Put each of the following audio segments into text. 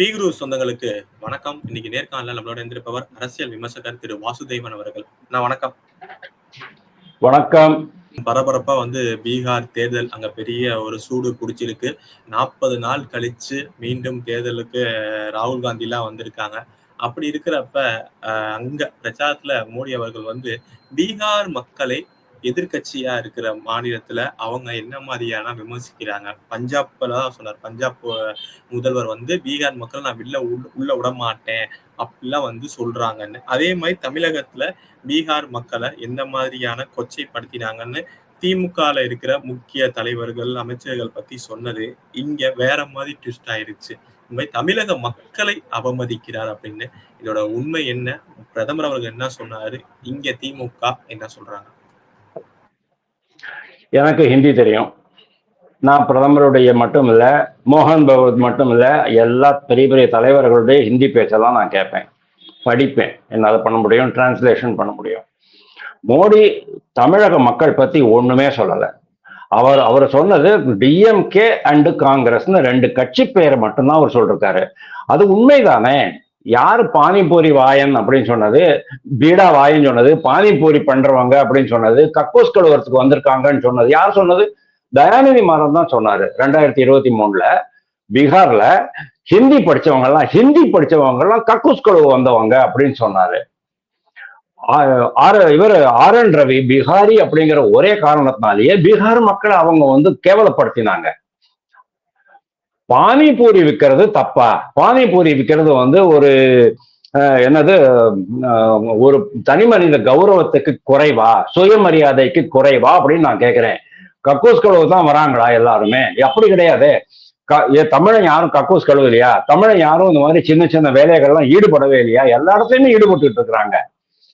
பீகுரு சொந்தங்களுக்கு வணக்கம். இன்னைக்கு நேர்காணல நம்மளோட இருந்திருப்பவர் அரசியல் விமர்சகர் திரு வாசுதேவன் அவர்கள். நான் வணக்கம். வணக்கம். பரபரப்பா வந்து பீகார் தேர்தல் அங்க பெரிய ஒரு சூடு பிடிச்சிருக்கு நாற்பது நாள் கழிச்சு மீண்டும் தேர்தலுக்கு ராகுல் காந்தி எல்லாம் வந்திருக்காங்க. அப்படி இருக்கிறப்ப அங்க பிரச்சாரத்துல மோடி அவர்கள் வந்து பீகார் மக்களை எதிர்க்கட்சியா இருக்கிற மாநிலத்துல அவங்க என்ன மாதிரியான விமர்சிக்கிறாங்க? பஞ்சாப்ல தான் சொன்னார். பஞ்சாப் முதல்வர் வந்து பீகார் மக்கள் நான் வெளில உள்ள- விட மாட்டேன் அப்படிலாம் வந்து சொல்றாங்கன்னு. அதே மாதிரி தமிழகத்துல பீகார் மக்களை எந்த மாதிரியான கொச்சைப்படுத்தினாங்கன்னு திமுகல இருக்கிற முக்கிய தலைவர்கள் அமைச்சர்கள் பத்தி சொன்னது இங்க வேற மாதிரி ட்விஸ்ட் ஆயிடுச்சு இந்த மாதிரி தமிழக மக்களை அவமதிக்கிறார் அப்படின்னு. இதோட உண்மை என்ன? பிரதமர் அவர்கள் என்ன சொன்னாரு? இங்க திமுக என்ன சொல்றாங்க? எனக்கு ஹிந்தி தெரியும். நான் பிரதமருடைய மட்டும் இல்லை மோகன் பகவத் மட்டும் இல்லை எல்லா பெரிய பெரிய தலைவர்களுடைய ஹிந்தி பேச்செல்லாம் நான் கேட்பேன். படிப்பேன். என்னால் பண்ண முடியும் டிரான்ஸ்லேஷன் பண்ண முடியும். மோடி தமிழக மக்கள் பற்றி ஒன்றுமே சொல்லலை. அவர் அவர் சொன்னது டிஎம்கே அண்டு காங்கிரஸ்னு ரெண்டு கட்சி பேரை மட்டும்தான் அவர் சொல்லிருக்காரு. அது உண்மைதானே? யாரு பானிபூரி வாயன் அப்படின்னு சொன்னது? பீடா வாயன் சொன்னது. பானிபூரி பண்றவங்க அப்படின்னு சொன்னது. கக்கோஸ் கழுவுறதுக்கு வந்திருக்காங்கன்னு சொன்னது. யார் சொன்னது? தயாநிதி மாறன் தான் சொன்னாரு ரெண்டாயிரத்தி இருபத்தி மூணுல. பீகார்ல ஹிந்தி படிச்சவங்க எல்லாம் ஹிந்தி படிச்சவங்க எல்லாம் கக்கூஸ் கழுவு வந்தவங்க அப்படின்னு சொன்னாரு. ஆ- ஆர் இவர் ஆர் என் ரவி பீகாரி அப்படிங்கிற ஒரே காரணத்தினாலேயே பீகார் மக்களை அவங்க வந்து கேவலப்படுத்தினாங்க. பானிபூரி விற்கிறது தப்பா. பானிபூரி விற்கிறது வந்து ஒரு என்னது ஒரு தனி மனித கௌரவத்துக்கு குறைவா சுயமரியாதைக்கு குறைவா அப்படின்னு நான் கேட்கிறேன் கக்கூஸ் கழுவு தான் வராங்களா எல்லாருமே? அப்படி கிடையாது. க- ஏ, தமிழன் யாரும் கக்கூஸ் கழுவு இல்லையா தமிழன் யாரும் இந்த மாதிரி சின்ன சின்ன வேலைகள்லாம் ஈடுபடவே இல்லையா? எல்லா இடத்துலையுமே ஈடுபட்டு இருக்கிறாங்க.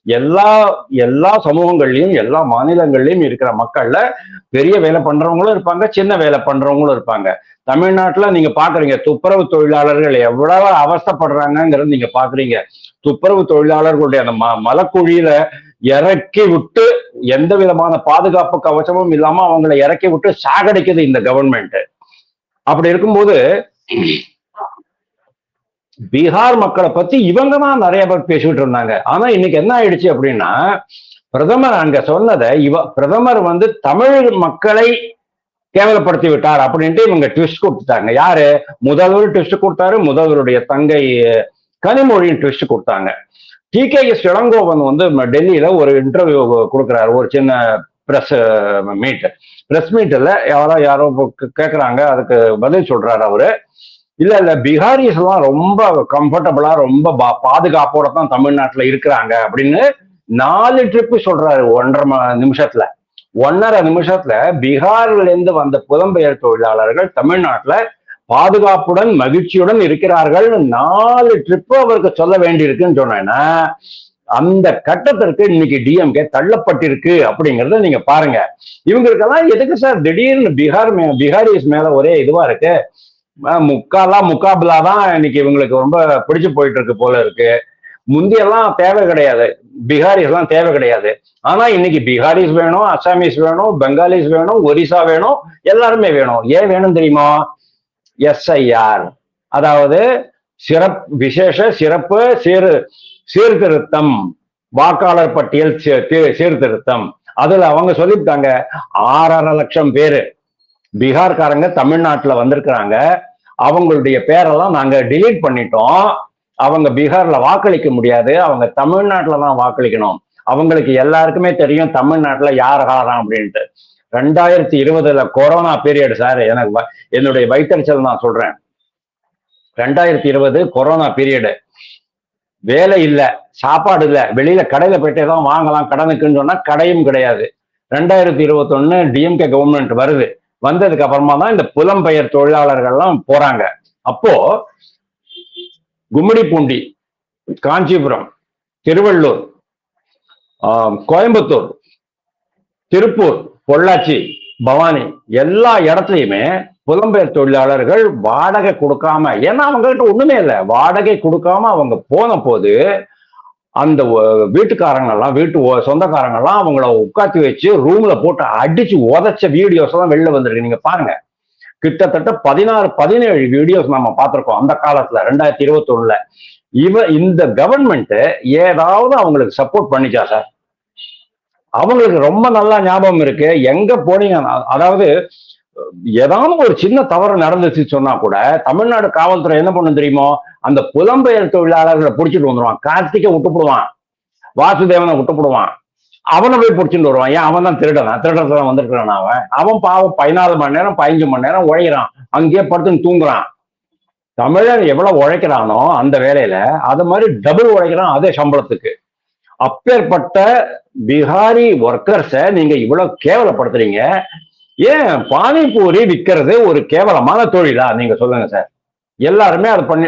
எல்லா எல்லா சமூகங்கள்லயும் எல்லா மாநிலங்கள்லயும் இருக்கிற மக்கள்ல பெரிய வேலை பண்றவங்களும் இருப்பாங்க சின்ன வேலை பண்றவங்களும் இருப்பாங்க. தமிழ்நாட்டுல நீங்க பாக்குறீங்க. துப்புரவு தொழிலாளர்கள் எவ்வளவு அவஸ்தைப்படுறாங்கங்கிறது நீங்க பாக்குறீங்க. துப்புரவு தொழிலாளர்களுடைய அந்த ம மலக்குழியில இறக்கி விட்டு எந்த விதமான பாதுகாப்பு கவசமும் இல்லாம அவங்கள இறக்கி விட்டு சாகடிக்குது இந்த கவர்மெண்ட் அப்படி இருக்கும்போது பீகார் மக்களை பத்தி இவங்க தான் நிறைய பேர் பேசிட்டு இருந்தாங்க. ஆனா இன்னைக்கு என்ன ஆயிடுச்சு அப்படின்னா பிரதமர் அங்க சொன்னதை இவ பிரதமர் வந்து தமிழ் மக்களை கேவலப்படுத்தி விட்டார் அப்படின்ட்டு இவங்க ட்விஸ்ட் கொடுத்துட்டாங்க. யாரு? முதல்வர் ட்விஸ்ட் கொடுத்தாரு முதல்வருடைய தங்கை கனிமொழியின் ட்விஸ்ட் கொடுத்தாங்க. டி கே எஸ் இளங்கோவன் வந்து டெல்லியில ஒரு இன்டர்வியூ கொடுக்குறாரு ஒரு சின்ன பிரஸ் மீட் பிரஸ் மீட்டில் யாரோ யாரோ கேட்குறாங்க அதுக்கு பதில் சொல்றாரு அவரு. இல்ல இல்ல பிஹாரிஸ் எல்லாம் ரொம்ப கம்ஃபர்டபுளா ரொம்ப பா- பாதுகாப்போட தான் தமிழ்நாட்டுல இருக்கிறாங்க அப்படின்னு நாலு ட்ரிப்பு சொல்றாரு ஒன்றரை நிமிஷத்துல. ஒன்னரை நிமிஷத்துல பீகார்ல இருந்து வந்த புலம்பெயர் தொழிலாளர்கள் தமிழ்நாட்டுல பாதுகாப்புடன் மகிழ்ச்சியுடன் இருக்கிறார்கள். நாலு ட்ரிப்பு அவருக்கு சொல்ல வேண்டியிருக்குன்னு சொன்னேன்னா அந்த கட்டத்திற்கு இன்னைக்கு டிஎம்கே தள்ளப்பட்டிருக்கு அப்படிங்கறத நீங்க பாருங்க. இவங்களுக்கெல்லாம் எதுக்கு சார் திடீர்னு பீகார் மே பீகாரிஸ் மேல ஒரே இதுவா இருக்கு. முக்காலா முக்காபிலா தான் இன்னைக்கு இவங்களுக்கு ரொம்ப பிடிச்சு போயிட்டு இருக்கு போல இருக்கு. முந்தியெல்லாம் தேவை கிடையாது. பீகாரிஸ்லாம் தேவை கிடையாது. ஆனா இன்னைக்கு பீகாரிஸ் வேணும் அசாமீஸ் வேணும் பெங்காலிஸ் வேணும் ஒரிசா வேணும் எல்லாருமே வேணும். ஏன் வேணும் தெரியுமா? எஸ்ஐஆர். அதாவது சிறப் விசேஷ சிறப்பு சீர் சீர்திருத்தம். வாக்காளர் பட்டியல் சீர்திருத்தம். அதுல அவங்க சொல்லிவிட்டாங்க ஆறரை லட்சம் பேரு. பீகார்காரங்க தமிழ்நாட்டுல வந்திருக்கிறாங்க. அவங்களுடைய பேரெல்லாம் நாங்க டிலீட் பண்ணிட்டோம். அவங்க பீகார்ல வாக்களிக்க முடியாது. அவங்க தமிழ்நாட்டில் தான் வாக்களிக்கணும். அவங்களுக்கு எல்லாருக்குமே தெரியும் தமிழ்நாட்டுல யார் ஆறாம் அப்படின்ட்டு. ரெண்டாயிரத்தி இருபதுல கொரோனா பீரியட் சார். எனக்கு வ- என்னுடைய வைத்தறிச்சல் நான் சொல்றேன். ரெண்டாயிரத்தி இருபது கொரோனா பீரியடு வேலை இல்ல சாப்பாடு இல்ல. வெளியில கடையில போயிட்டே தான் வாங்கலாம். கடனுக்குன்னு சொன்னா கடையும் கிடையாது. ரெண்டாயிரத்தி இருபத்தொன்னு டிஎம்கே கவர்மெண்ட் வருது. வந்ததுக்கு அப்புறமா தான் இந்த புலம்பெயர் தொழிலாளர்கள்லாம் போறாங்க. அப்போ கும்மிடிப்பூண்டி காஞ்சிபுரம் திருவள்ளூர் கோயம்புத்தூர் திருப்பூர் பொள்ளாச்சி பவானி எல்லா இடத்துலையுமே புலம்பெயர் தொழிலாளர்கள் வாடகை கொடுக்காம ஏன்னா அவங்க கிட்ட ஒண்ணுமே இல்லை. வாடகை கொடுக்காம அவங்க போன போது அந்த வீட்டுக்காரங்கெல்லாம் வீட்டு சொந்தக்காரங்கெல்லாம் அவங்கள உட்காத்தி வச்சு ரூம்ல போட்டு அடிச்சு உதைச்ச வீடியோஸ் எல்லாம் வெளில வந்திருக்கு. நீங்க பாருங்க. கிட்டத்தட்ட பதினாறு பதினேழு வீடியோஸ் நம்ம பார்த்துருக்கோம் அந்த காலத்துல ரெண்டாயிரத்தி இருபத்தி ஒண்ணுல இவ இந்த கவர்மெண்ட் ஏதாவது அவங்களுக்கு சப்போர்ட் பண்ணிச்சா சார் அவங்களுக்கு ரொம்ப நல்லா ஞாபகம் இருக்கு. எங்க போனீங்க? அதாவது ஏதாவது ஒரு சின்ன தவறு நடந்துச்சு சொன்னா கூட தமிழ்நாடு காவல்துறை என்ன பண்ணும் தெரியுமோ அந்த புலம்பெயர் தொழிலாளர்களை பிடிச்சிட்டு வந்துடுவான் கார்த்திகை விட்டுப்படுவான். வாசுதேவனை விட்டுப்படுவான். அவனை போய் பிடிச்சிட்டு வருவான். ஏன் அவன் தான் திருடலாம். திருடத்தை தான் வந்திருக்கிறான் அவன். அவன் பாவம் பதினாலு மணி நேரம் பதினஞ்சு மணி நேரம் உழைக்கிறான். அங்கேயே படுத்துன்னு தூங்குறான். தமிழன் எவ்வளவு உழைக்கிறானோ அந்த வேலையில அது மாதிரி டபுள் உழைக்கிறான் அதே சம்பளத்துக்கு. அப்பேற்பட்ட பிகாரி ஒர்க்கர்ஸை நீங்க இவ்வளவு கேவலப்படுத்துறீங்க. ஏன் பானிபூரி விற்கிறது ஒரு கேவலமான தொழிலா? நீங்க சொல்லுங்க சார் எல்லாருமே அதை பண்ணி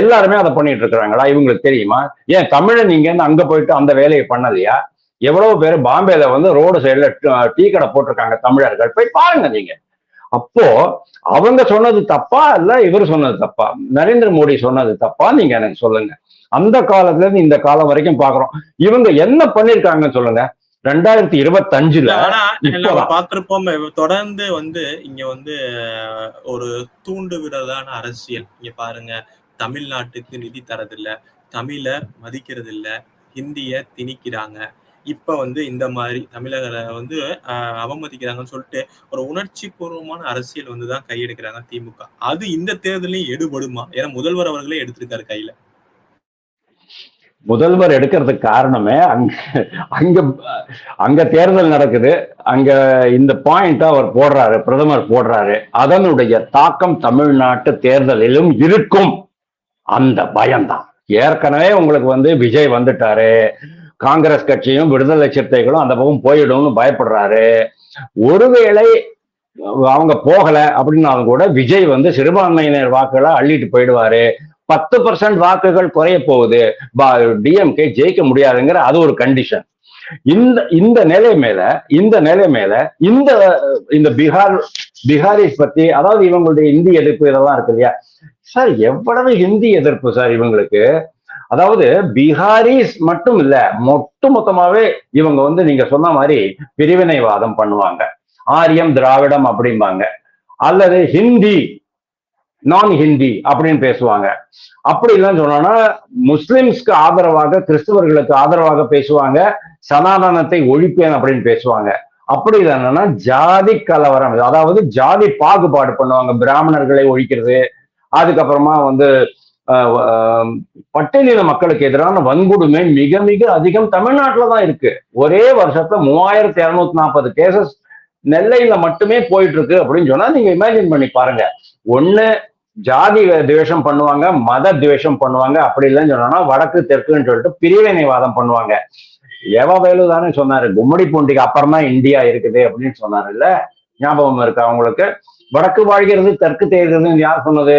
எல்லாருமே அதை பண்ணிட்டு இருக்கிறாங்களா? இவங்களுக்கு தெரியுமா? ஏன் தமிழன் நீங்க அங்க போயிட்டு அந்த வேலையை பண்ணலையா? எவ்வளவு பேர் பாம்பேல வந்து ரோடு சைடுல டீ கடை போட்டிருக்காங்க தமிழர்கள். போய் பாருங்க நீங்க. அப்போ அவங்க சொன்னது தப்பா இல்ல இவர் சொன்னது தப்பா? நரேந்திர மோடி சொன்னது தப்பா? நீங்க எனக்கு சொல்லுங்க. அந்த காலத்துல இருந்து இந்த காலம் வரைக்கும் பாக்குறோம். இவங்க என்ன பண்ணிருக்காங்கன்னு சொல்லுங்க. ரெண்டாயிரத்தி இருபத்தி அஞ்சுல நம்ம பார்த்திருப்போம் தொடர்ந்து வந்து இங்க வந்து ஒரு தூண்டு விடுறதான அரசியல். இங்க பாருங்க தமிழ்நாட்டுக்கு நிதி தரதில்ல தமிழ மதிக்கிறது இல்ல ஹிந்திய திணிக்கிறாங்க. இப்ப வந்து இந்த மாதிரி தமிழகரை வந்து அவமதிக்கிறாங்கன்னு சொல்லிட்டு ஒரு உணர்ச்சி பூர்வமான அரசியல் வந்து தான் கையெடுக்கிறாங்க திமுக. அது இந்த தேர்தலையும் எடுபடுமா? ஏன்னா முதல்வர் அவர்களே எடுத்திருக்காரு கையில. முதல்வர் எடுக்கிறதுக்கு காரணமே அங்க அங்க அங்க தேர்தல் நடக்குது. அங்க இந்த பாயிண்ட் அவர் போடுறாரு பிரதமர் போடுறாரு. அதனுடைய தாக்கம் தமிழ்நாட்டு தேர்தலிலும் இருக்கும். அந்த பயம்தான். ஏற்கனவே உங்களுக்கு வந்து விஜய் வந்துட்டாரு. காங்கிரஸ் கட்சியும் விடுதலை சிறுத்தைகளும் அந்த பக்கம் போயிடும்னு பயப்படுறாரு. ஒருவேளை அவங்க போகல அப்படின்னாலும் கூட விஜய் வந்து சிறுபான்மையினர் வாக்குகளை அள்ளிட்டு போயிடுவாரு. பத்து பர்சன்ட் வாக்குகள் குறைய போகுது. டிஎம்கே ஜெயிக்க முடியாதுங்கிற அது ஒரு கண்டிஷன் இந்த இந்த நிலை மேல இந்த நிலை மேல இந்த இந்த பீகார் பீகாரிஸ் பத்தி அதாவது இவங்களுடைய இந்தி எதிர்ப்பு இதெல்லாம் இருக்கு இல்லையா? சார் எவ்வளவு ஹிந்தி எதிர்ப்பு சார் இவங்களுக்கு? அதாவது பீகாரிஸ் மட்டும் இல்ல மொட்டு மொத்தமாவே இவங்க வந்து நீங்க சொன்ன மாதிரி பிரிவினைவாதம் பண்ணுவாங்க. ஆரியம் திராவிடம் அப்படிம்பாங்க. அல்லது ஹிந்தி நான் ஹிந்தி அப்படின்னு பேசுவாங்க. அப்படி இல்லைன்னு சொன்னோம்னா முஸ்லிம்ஸ்க்கு ஆதரவாக கிறிஸ்துவர்களுக்கு ஆதரவாக பேசுவாங்க. சனாதனத்தை ஒழிப்பேன் அப்படின்னு பேசுவாங்க. அப்படி இல்லைன்னா ஜாதி கலவரம் அதாவது ஜாதி பாகுபாடு பண்ணுவாங்க. பிராமணர்களை ஒழிக்கிறது அதுக்கப்புறமா வந்து பட்டியலின மக்களுக்கு எதிரான வன்கொடுமை மிக மிக அதிகம் தமிழ்நாட்டில் தான் இருக்கு. ஒரே வருஷத்துல மூவாயிரத்தி இரநூத்தி நாற்பது கேசஸ் நெல்லையில மட்டுமே போயிட்டு இருக்கு அப்படின்னு சொன்னா நீங்க இமேஜின் பண்ணி பாருங்க. ஒண்ணு ஜாதி துவேஷம் பண்ணுவாங்க மத துவேஷம் பண்ணுவாங்க அப்படி இல்லைன்னு சொன்னா வடக்கு தெற்குன்னு சொல்லிட்டு பிரிவினைவாதம் பண்ணுவாங்க. எவ வேலு தானே சொன்னாரு கும்மடி பூண்டிக்கு அப்புறம் தான் இந்தியா இருக்குது அப்படின்னு சொன்னாரு இல்ல? ஞாபகம் இருக்கு அவங்களுக்கு வடக்கு வாழ்கிறது தெற்கு தேர்கிறதுன்னு யார் சொன்னது?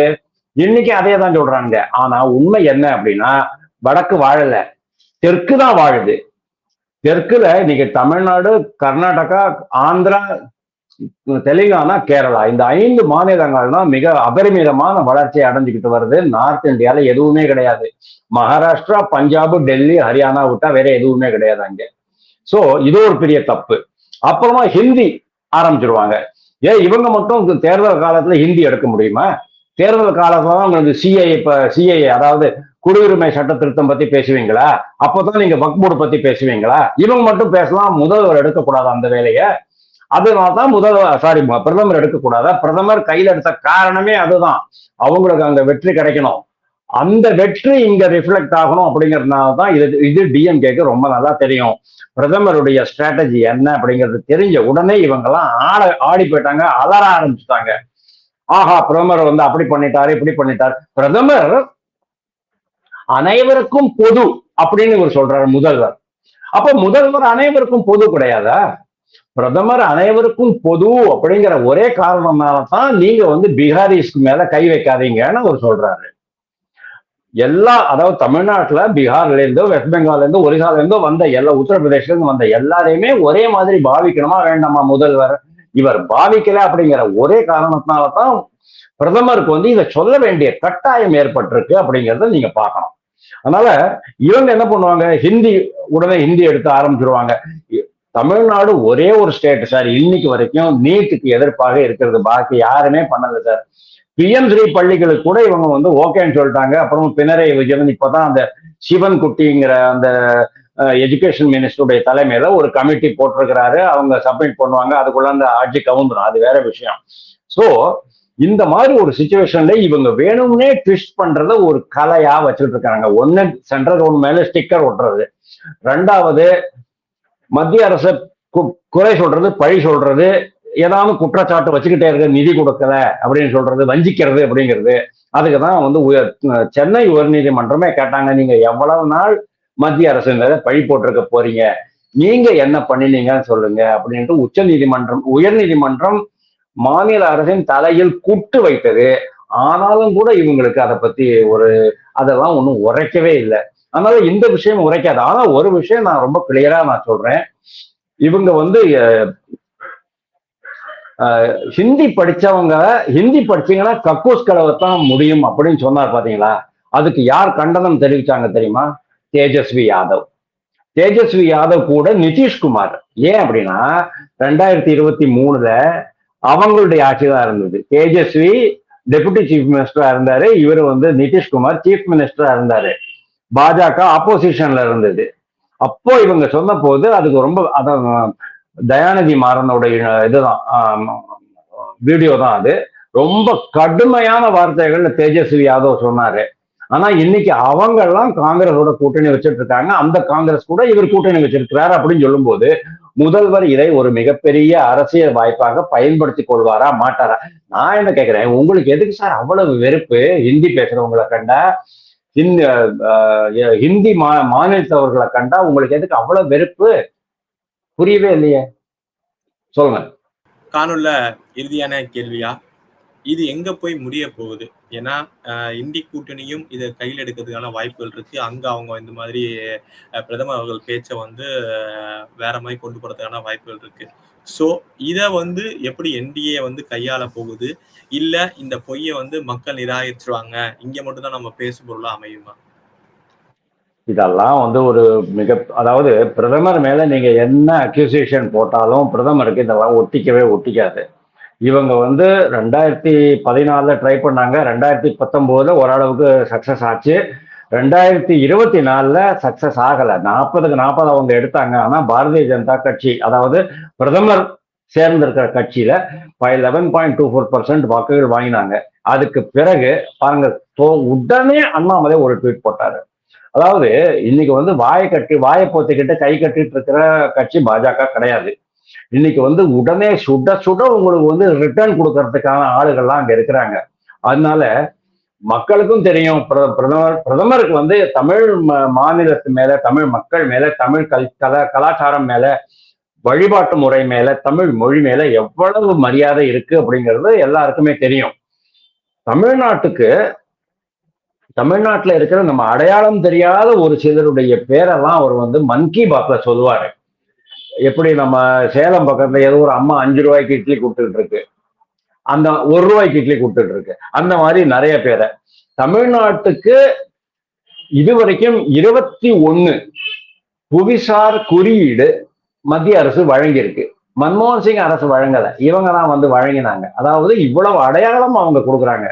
இன்னைக்கு அதே தான் சொல்றாங்க ஆனா உண்மை என்ன அப்படின்னா வடக்கு வாழல. தெற்கு தான் வாழுது. தெற்குல இன்னைக்கு தமிழ்நாடு கர்நாடகா ஆந்திரா தெலுங்கானா கேரளா. இந்த ஐந்து மாநிலங்கள் தான் மிக அபரிமிதமான வளர்ச்சியை அடைஞ்சுக்கிட்டு வருது. நார்த் இந்தியால எதுவுமே கிடையாது. மகாராஷ்டிரா பஞ்சாப் டெல்லி ஹரியானா விட்டா வேற எதுவுமே கிடையாது அங்க. சோ இது ஒரு பெரிய தப்பு. அப்புறமா ஹிந்தி ஆரம்பிச்சிருவாங்க. ஏன் இவங்க மட்டும் தேர்தல் காலத்துல ஹிந்தி எடுக்க முடியுமா? தேர்தல் காலத்துல தான் உங்களுக்கு சிஐ இப்ப சிஐ அதாவது குடியுரிமை சட்ட திருத்தம் பத்தி பேசுவீங்களா? அப்பதான் நீங்க வக்போர்டு பத்தி பேசுவீங்களா? இவங்க மட்டும் பேசலாம் முதல்வர் எடுக்கக்கூடாது அந்த வேலையை. அதனாலதான் முதல்வர் சாரி பிரதமர் எடுக்கக்கூடாது. பிரதமர் கையில எடுத்த காரணமே அதுதான். அவங்களுக்கு அங்க வெற்றி கிடைக்கணும். அந்த வெற்றி இங்க ரிஃப்ளெக்ட் ஆகணும் அப்படிங்கிறதுனால தான் இது இது டிஎம்கேக்கு ரொம்ப நல்லா தெரியும். பிரதமருடைய ஸ்ட்ராட்டஜி என்ன அப்படிங்கிறது தெரிஞ்ச உடனே இவங்கெல்லாம் ஆட ஆடி போயிட்டாங்க அலற ஆரம்பிச்சுட்டாங்க. ஆஹா பிரதமர் வந்து அப்படி பண்ணிட்டாரு இப்படி பண்ணிட்டாரு. பிரதமர் அனைவருக்கும் பொது அப்படின்னு இவர் சொல்றாரு முதல்வர். அப்ப முதல்வர் அனைவருக்கும் பொது கிடையாதா? பிரதமர் அனைவருக்கும் பொது அப்படிங்கிற ஒரே காரணம்னால தான் நீங்க வந்து பீகாரிஸ்க்கு மேல கை வைக்காதீங்கன்னு அவர் சொல்றாரு. எல்லா அதாவது தமிழ்நாட்டுல பீகார்ல இருந்தோ வெஸ்ட் பெங்கால்ல இருந்தோ ஒரிசால இருந்தோ வந்த எல்லா உத்தரப்பிரதேஷ்ல இருந்து வந்த எல்லாரையுமே ஒரே மாதிரி பாவிக்கணுமா வேண்டாமா முதல்வர்? இவர் பாவிக்கல அப்படிங்கிற ஒரே காரணத்தினால தான் பிரதமருக்கு வந்து இதை சொல்ல வேண்டிய கட்டாயம் ஏற்பட்டிருக்கு அப்படிங்கிறத நீங்க பார்க்கணும். அதனால இவங்க என்ன பண்ணுவாங்க? ஹிந்தி உடனே ஹிந்தி எடுத்து ஆரம்பிச்சிருவாங்க. தமிழ்நாடு ஒரே ஒரு ஸ்டேட் சார் இன்னைக்கு வரைக்கும் நீட்டுக்கு எதிர்ப்பாக இருக்கிறது. பாக்கி யாருமே பண்ணல சார் பிஎம் ஸ்ரீ பள்ளிகளுக்கு கூட இவங்க வந்து ஓகேன்னு சொல்லிட்டாங்க. அப்புறம் பினரை விஜயன் இப்பதான் அந்த சிவன் குட்டிங்கிற அந்த எஜுகேஷன் மினிஸ்டருடைய தலைமையில ஒரு கமிட்டி போட்டிருக்கிறாரு. அவங்க சப்மிட் பண்ணுவாங்க. அதுக்குள்ள அந்த ஆட்சி கவுந்துடும் அது வேற விஷயம். ஸோ இந்த மாதிரி ஒரு சுச்சுவேஷன்ல இவங்க வேணும்னே ட்விஸ்ட் பண்றத ஒரு கலையா வச்சுட்டு இருக்காங்க ஒன்னு சென்ட்ரல் கவர்மெண்ட் மேல ஸ்டிக்கர் ஒட்டுறது. ரெண்டாவது மத்திய அரசு குறை சொல்றது பழி சொல்றது ஏதாவது குற்றச்சாட்டு வச்சுக்கிட்டே இருக்க நிதி கொடுக்கல அப்படின்னு சொல்றது வஞ்சிக்கிறது அப்படிங்கிறது. அதுக்கு தான் வந்து உயர் சென்னை உயர்நீதிமன்றமே கேட்டாங்க. நீங்க எவ்வளவு நாள் மத்திய அரசு மேல பழி போட்டிருக்க போறீங்க. நீங்க என்ன பண்ணினீங்கன்னு சொல்லுங்க அப்படின்ட்டு உச்ச நீதிமன்றம் உயர் நீதிமன்றம் மாநில அரசின் தலையில் குட்டு வைத்தது. ஆனாலும் கூட இவங்களுக்கு அதை பத்தி ஒரு அதெல்லாம் ஒன்றும் உரைக்கவே இல்லை. அதனால இந்த விஷயம் உரைக்காது. ஆனா ஒரு விஷயம் நான் ரொம்ப கிளியரா நான் சொல்றேன். இவங்க வந்து ஹிந்தி படிச்சவங்க ஹிந்தி படிச்சீங்கன்னா கக்கூஸ் தான் முடியும் அப்படின்னு சொன்னார் பாத்தீங்களா? அதுக்கு யார் கண்டனம் தெரிவிச்சாங்க தெரியுமா? தேஜஸ்வி யாதவ். தேஜஸ்வி யாதவ் கூட நிதிஷ்குமார் ஏன் அப்படின்னா ரெண்டாயிரத்தி இருபத்தி மூணுல அவங்களுடைய ஆட்சி தான் இருந்தது. தேஜஸ்வி டெபுட்டி சீஃப் மினிஸ்டரா இருந்தாரு இவர் வந்து நிதிஷ்குமார் சீஃப் மினிஸ்டரா இருந்தாரு. பாஜக ஆப்போசிஷன்ல இருந்தது. அப்போ இவங்க சொன்ன போது அதுக்கு ரொம்ப அதான் தயாநிதி மாறனுடைய இதுதான் வீடியோ தான் அது. ரொம்ப கடுமையான வார்த்தைகள் தேஜஸ்வி யாதவ் சொன்னாரு. ஆனா இன்னைக்கு அவங்க எல்லாம் காங்கிரஸோட கூட்டணி வச்சுட்டு இருக்காங்க அந்த காங்கிரஸ் கூட இவர் கூட்டணி வச்சிருக்கிறார் அப்படின்னு சொல்லும்போது முதல்வர் இதை ஒரு மிகப்பெரிய அரசியல் வாய்ப்பாக பயன்படுத்தி கொள்வாரா மாட்டாரா? நான் என்ன கேட்கிறேன் உங்களுக்கு எதுக்கு சார் அவ்வளவு வெறுப்பு? ஹிந்தி பேசுறவங்களை கண்டா ஹிந்தி ஹிந்தி மா மாநிலத்தவர்களை கண்டா உங்களுக்கு எதுக்கு அவ்வளவு வெறுப்பு? புரியவே இல்லையே. சொல்லுங்க. காணொல்ல இறுதியான கேள்வியா? இது எங்க போய் முடிய போகுது? ஏன்னா இந்தி கூட்டணியும் இதை கையில் எடுக்கிறதுக்கான வாய்ப்புகள் இருக்கு. அங்க அவங்க இந்த மாதிரி பிரதமர் அவர்கள் பேச்சை வந்து வேற மாதிரி கொண்டு போறதுக்கான வாய்ப்புகள் இருக்கு. ஸோ இதை வந்து எப்படி என்டிஏ வந்து கையாள போகுது? இல்ல இந்த பொய்யை வந்து மக்கள் நிராகரிச்சிருவாங்க. இங்க மட்டும் தான் நம்ம பேசு பொருளா அமையுமா? இதெல்லாம் வந்து ஒரு மிக அதாவது பிரதமர் மேல நீங்க என்ன அக்யூசியேஷன் போட்டாலும் பிரதமருக்கு இதெல்லாம் ஒட்டிக்கவே ஒட்டிக்காது. இவங்க வந்து ரெண்டாயிரத்தி பதினாலில் ட்ரை பண்ணாங்க. ரெண்டாயிரத்தி பத்தொம்போதில் ஓரளவுக்கு சக்ஸஸ் ஆச்சு. ரெண்டாயிரத்தி இருபத்தி நாலில் சக்ஸஸ் ஆகலை. நாற்பதுக்கு நாற்பது அவங்க எடுத்தாங்க. ஆனால் பாரதிய ஜனதா கட்சி அதாவது பிரதமர் சேர்ந்திருக்கிற five eleven point two four percent வாக்குகள் வாங்கினாங்க. அதுக்கு பிறகு பாருங்க உடனே அண்ணாமலை ஒரு ட்வீட் போட்டாரு. அதாவது இன்னைக்கு வந்து வாயை கட்டி வாயை போத்திக்கிட்டு கை கட்டிட்டு இருக்கிற கட்சி பாஜக கிடையாது. இன்னைக்கு வந்து உடனே சுட சுட உங்களுக்கு வந்து ரிட்டர்ன் கொடுக்கறதுக்கான ஆளுகள்லாம் அங்க இருக்கிறாங்க. அதனால மக்களுக்கும் தெரியும். பிரதமர் பிரதமருக்கு வந்து தமிழ் மாநிலத்து மேல தமிழ் மக்கள் மேல தமிழ் கல் கலா கலாச்சாரம் மேல வழிபாட்டு முறை மேல தமிழ் மொழி மேல எவ்வளவு மரியாதை இருக்கு அப்படிங்கிறது எல்லாருக்குமே தெரியும். தமிழ்நாட்டுக்கு தமிழ்நாட்டில் இருக்கிற நம்ம அடையாளம் தெரியாத ஒரு சிலருடைய பேரெல்லாம் அவர் வந்து மன் கி பாத்ல சொல்லுவாரு. எப்படி நம்ம சேலம் பக்கத்துல ஏதோ ஒரு அம்மா அஞ்சு ரூபாய்க்கு இட்லி கொடுத்துட்டு இருக்கு அந்த ஒரு ரூபாய்க்கு இட்லி கொடுத்துட்டு இருக்கு அந்த மாதிரி நிறைய பேரை. தமிழ்நாட்டுக்கு இதுவரைக்கும் இருபத்தி ஒன்னு புவிசார் குறியீடு மத்திய அரசு வழங்கியிருக்கு. மன்மோகன் சிங் அரசு வழங்கல. இவங்க தான் வந்து வழங்கினாங்க. அதாவது இவ்வளவு அடையாளம் அவங்க கொடுக்குறாங்க.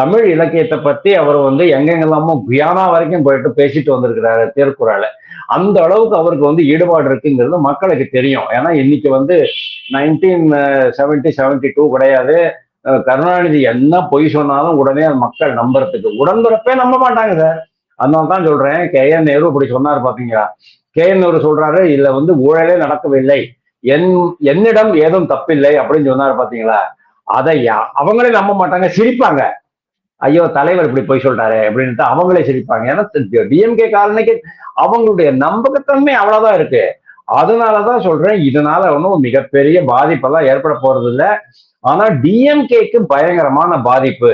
தமிழ் இலக்கியத்தை பத்தி அவர் வந்து எங்கெங்கெல்லாமோ குயானா வரைக்கும் போயிட்டு பேசிட்டு வந்திருக்கிறாரு திருக்குறளை. அந்த அளவுக்கு அவருக்கு வந்து ஈடுபாடு இருக்குங்கிறது மக்களுக்கு தெரியும். ஏன்னா இன்னைக்கு வந்து நைன்டீன் செவன்டி செவன்டி டூ கிடையாது. கருணாநிதி என்ன பொய் சொன்னாலும் உடனே மக்கள் நம்புறதுக்கு. உடன்பிறப்பே நம்ப மாட்டாங்க சார். அதனால தான் சொல்றேன் கே. என். நேரு இப்படி சொன்னார் பாத்தீங்களா? கே. என். நேரு சொல்றாரு இதுல வந்து ஊழலே நடக்கவில்லை. என் என்னிடம் ஏதும் தப்பில்லை அப்படின்னு சொன்னாரு பாத்தீங்களா? அதை அவங்களே நம்ப மாட்டாங்க சிரிப்பாங்க. ஐயோ தலைவர் இப்படி போய் சொல்றாரு அப்படின்ட்டு அவங்களே சிரிப்பாங்க. ஏன்னா டிஎம்கே காலனிக்கு அவங்களுடைய நம்பகத்தன்மை அவ்வளவுதான் இருக்கு. அதனாலதான் சொல்றேன் இதனால ஒன்றும் மிகப்பெரிய பாதிப்பெல்லாம் ஏற்பட போறது இல்லை ஆனா டிஎம்கேக்கு பயங்கரமான பாதிப்பு.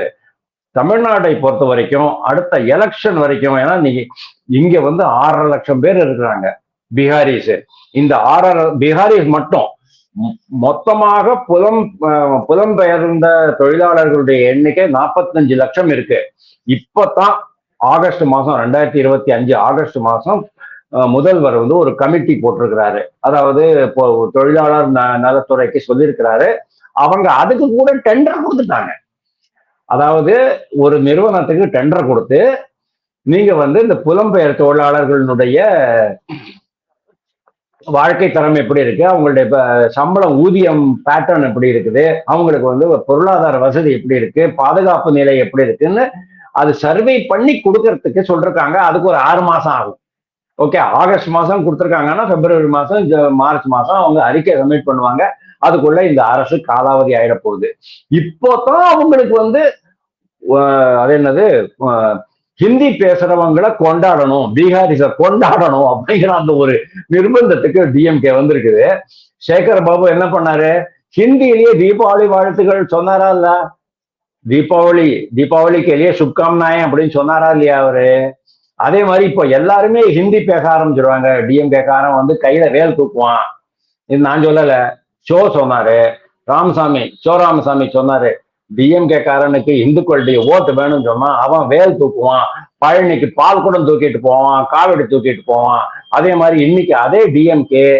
தமிழ்நாட்டை பொறுத்த வரைக்கும் அடுத்த எலெக்ஷன் வரைக்கும் ஏன்னா நீங்க இங்க வந்து ஆறரை லட்சம் பேர் இருக்கிறாங்க. பீகாரிஸ். இந்த ஆறரை பீகாரிஸ் மட்டும் மொத்தமாக புலம் புலம்பெயர்ந்த தொழிலாளர்களுடைய எண்ணிக்கை நாற்பத்தஞ்சு லட்சம் இருக்கு. இப்பதான் ஆகஸ்ட் மாசம் ரெண்டாயிரத்தி இருபத்தி அஞ்சு ஆகஸ்ட் மாசம் முதல்வர் வந்து ஒரு கமிட்டி போட்டிருக்கிறாரு. அதாவது இப்போ தொழிலாளர் ந- நலத்துறைக்கு சொல்லியிருக்கிறாரு. அவங்க அதுக்கு கூட டெண்டர் கொடுத்துட்டாங்க. அதாவது ஒரு நிறுவனத்துக்கு டெண்டர் கொடுத்து நீங்க வந்து இந்த புலம்பெயர் தொழிலாளர்களுடைய வாழ்க்கை தரம் எப்படி இருக்கு? அவங்களுடைய சம்பளம் ஊதியம் பேட்டர்ன் எப்படி இருக்குது? அவங்களுக்கு வந்து பொருளாதார வசதி எப்படி இருக்கு? பாதுகாப்பு நிலை எப்படி இருக்குன்னு அது சர்வே பண்ணி கொடுக்கறதுக்கு சொல்றாங்க அதுக்கு ஒரு ஆறு மாசம் ஆகும். ஓகே ஆகஸ்ட் மாசம் கொடுத்துருக்காங்கன்னா பிப்ரவரி மாசம் மார்ச் மாசம் அவங்க அறிக்கை சப்மிட் பண்ணுவாங்க. அதுக்குள்ள இந்த அரசு காலாவதி ஆயிட போகுது இப்போ தான் அவங்களுக்கு வந்து அது என்னது ஹிந்தி பேசுறவங்களை கொண்டாடணும் பீகாரிஸ கொண்டாடணும் அப்படிங்கிற அந்த ஒரு நிர்பந்தத்துக்கு டிஎம்கே வந்திருக்குது. சேகர் பாபு என்ன பண்ணாரு? ஹிந்தியிலேயே தீபாவளி வாழ்த்துக்கள் சொன்னாரா இல்ல? தீபாவளி தீபாவளிக்கு எளிய சுப்காம்னாயம் அப்படின்னு சொன்னாரா இல்லையா அவரு? அதே மாதிரி இப்போ எல்லாருமே ஹிந்தி பேச ஆரம்பிச்சிருவாங்க. டிஎம்கே காரன் வந்து கையில வேல் தூக்குவான். இது நான் சொல்லல. ஷோ சொன்னாரு. ராமசாமி சோ ராமசாமி சொன்னாரு. டிஎம்கே காரனுக்கு இந்துக்களுடைய ஓட்டு வேணும்னு சொன்னா அவன் வேல் தூக்குவான். பழனிக்கு பால் குடம் தூக்கிட்டு போவான் காவடி தூக்கிட்டு போவான். அதே மாதிரி இன்னைக்கு அதே டிஎம்கே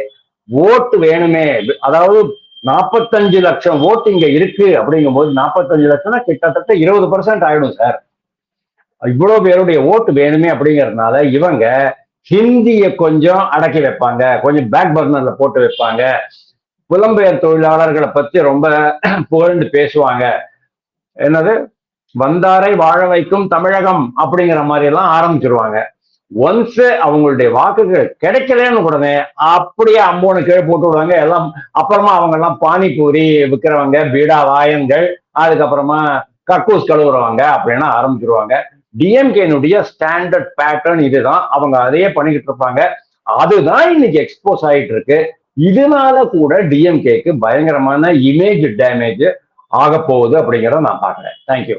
ஓட்டு வேணுமே. அதாவது நாற்பத்தஞ்சு லட்சம் ஓட்டு இங்க இருக்கு அப்படிங்கும் போது நாற்பத்தஞ்சு லட்சம்னா கிட்டத்தட்ட இருபது பர்சன்ட் ஆயிடும் சார். இவ்வளவு பேருடைய ஓட்டு வேணுமே அப்படிங்கறதுனால இவங்க ஹிந்தியை கொஞ்சம் அடக்கி வைப்பாங்க. கொஞ்சம் பேக் பர்னர்ல போட்டு வைப்பாங்க. புலம்பெயர் தொழிலாளர்களை பத்தி ரொம்ப புகழ்ந்து பேசுவாங்க. என்னது? வந்தாரை வாழ வைக்கும் தமிழகம் அப்படிங்கிற மாதிரி எல்லாம் ஆரம்பிச்சிருவாங்க. ஒன்ஸ் அவங்களுடைய வாக்குகள் கிடைக்கலன்னு உடனே அப்படியே அம்போனை கீழே போட்டு விடுவாங்க. எல்லாம் அப்புறமா அவங்க எல்லாம் பானிபூரி விற்கிறவங்க பீடா வாயன்கள் அதுக்கப்புறமா கக்கூஸ் கழுவுறவங்க அப்படின்னு ஆரம்பிச்சிருவாங்க. டிஎம்கேனுடைய ஸ்டாண்டர்ட் பேட்டர்ன் இதுதான். அவங்க அதையே பண்ணிக்கிட்டு இருப்பாங்க. அதுதான் இன்னைக்கு எக்ஸ்போஸ் ஆயிட்டு இருக்கு. இதனால கூட டிஎம்கேக்கு பயங்கரமான இமேஜ் டேமேஜ் ஆக போகுது அப்படிங்கிறத நான் பார்க்குறேன். தேங்க்யூ